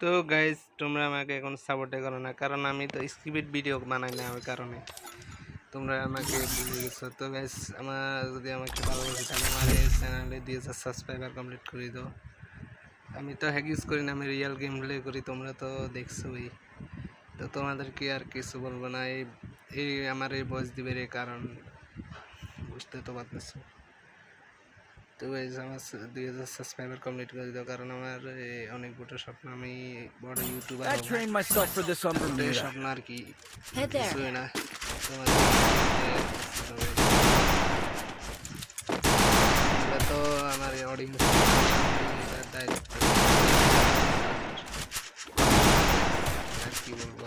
তো গাইজ তোমরা আমাকে এখন সাপোর্টে করো না, কারণ আমি তো স্ক্রিপ্ট ভিডিও বানাই না ওই কারণে। তোমরা আমাকে তো গাইজ আমার যদি আমাকে ভালোবাসে, তাহলে আমার এই চ্যানেলে দিয়ে সাবস্ক্রাইবার কমপ্লিট করে দাও। আমি তো হ্যাক ইউজ করি না, আমি রিয়েল গেম প্লে করি, তোমরা তো দেখছোই। তো তোমাদেরকে আর কিছু বলব না, এই এই আমার এই বয়স দিবের এই কারণ, বুঝতে তো পারতেছো। তো গাইজ আমার দুই হাজার সাবস্ক্রাইবার কমপ্লিট করে দাও কারণ আমার এই অনেক বড় স্বপ্ন আমি বড় ইউটিউবার. স্বপ্ন আর কি. কিছুই না। তো আমার অডিয়েন্স আর কি বলব?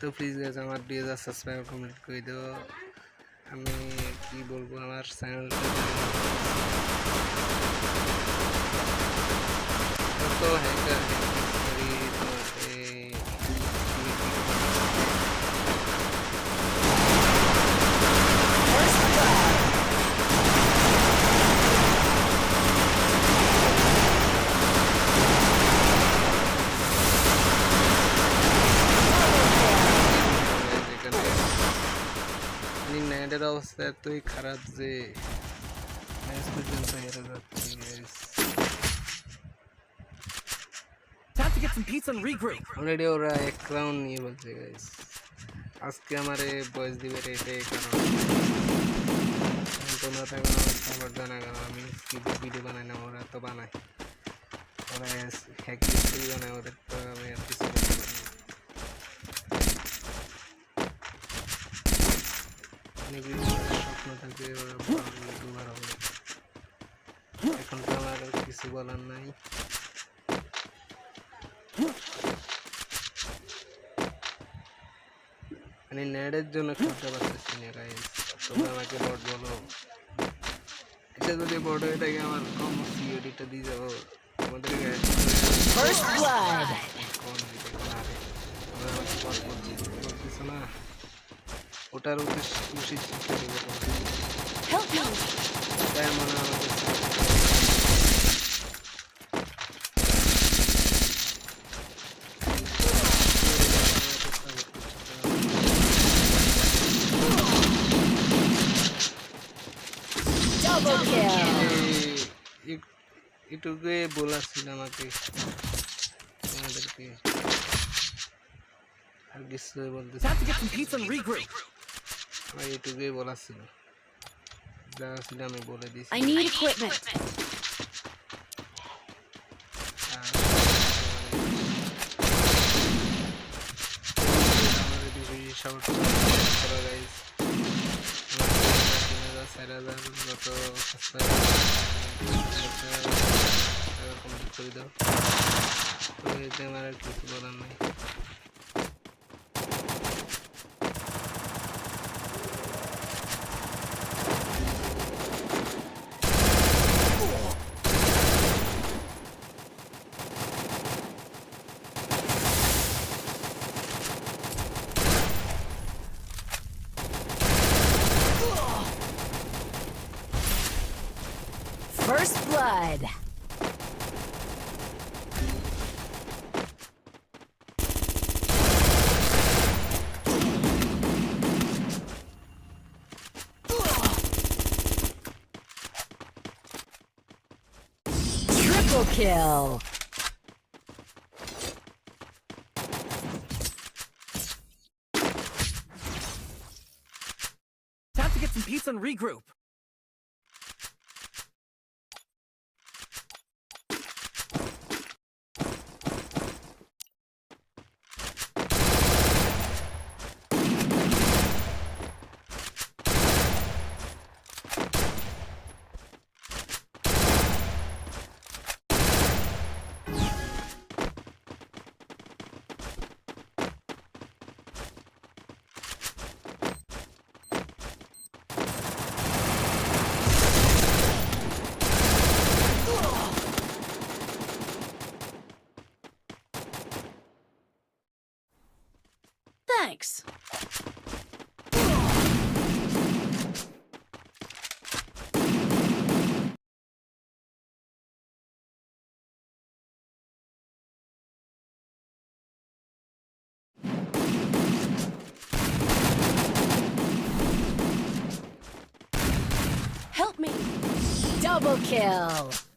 তো প্লিজ গাইজ আমার দুই হাজার সাবস্ক্রাইবার কমপ্লিট করে দাও। আমি কি বলব আমার চ্যানেলটা তো মানে নেটের অবস্থা এতই খারাপ যে ম্যাচ পর্যন্ত হেরে যাচ্ছি। Time to get some pizza and regroup. Already ওরা এক রাউন্ড নিয়ে বলছে গাইস আজকে আমার বয়স দিবে এটাই কারণ তোমরা থাকবে আমার সাপোর্ট জানা কারণ আমি ভিডিও বানাই না ওরা তো বানায় ওরা হ্যাক বানায় ওদের তো আমি আর কিছু স্বপ্ন থাকে ইউটিউবার হবে। এখন তো আমার আর কিছু বলার নাই। মানে নেটের জন্য খেলতে পারতেছি না গাইস তোমরা আমাকে বট বলো। এটা যদি বট হয়ে থাকে আমার কম সিওডিটা দিয়ে যাব। First blood. কোন দিকে কোন আগে তোমরা আমাকে বট না। ওটার উচিত উচিত শিক্ষা দেবো তোমাকে Help me. তাই মনে হয় আমাদের Double kill. এটুকুই বলাছিল আমাকে তোমাদেরকে আর কিছু বলতে আমার এটুকুই বলা ছিল। যা ছিল আমি বলে দিয়েছি I need equipment. আর আমাদের বেশি সাপোর্ট করা গাইস তিন হাজার চার হাজার যত কমপ্লিট করে দাও। তো এতে আমার আর কিছু বলার নাই। First blood. Triple kill. Time to get some pizza and regroup. Thanks. Help me! Double kill!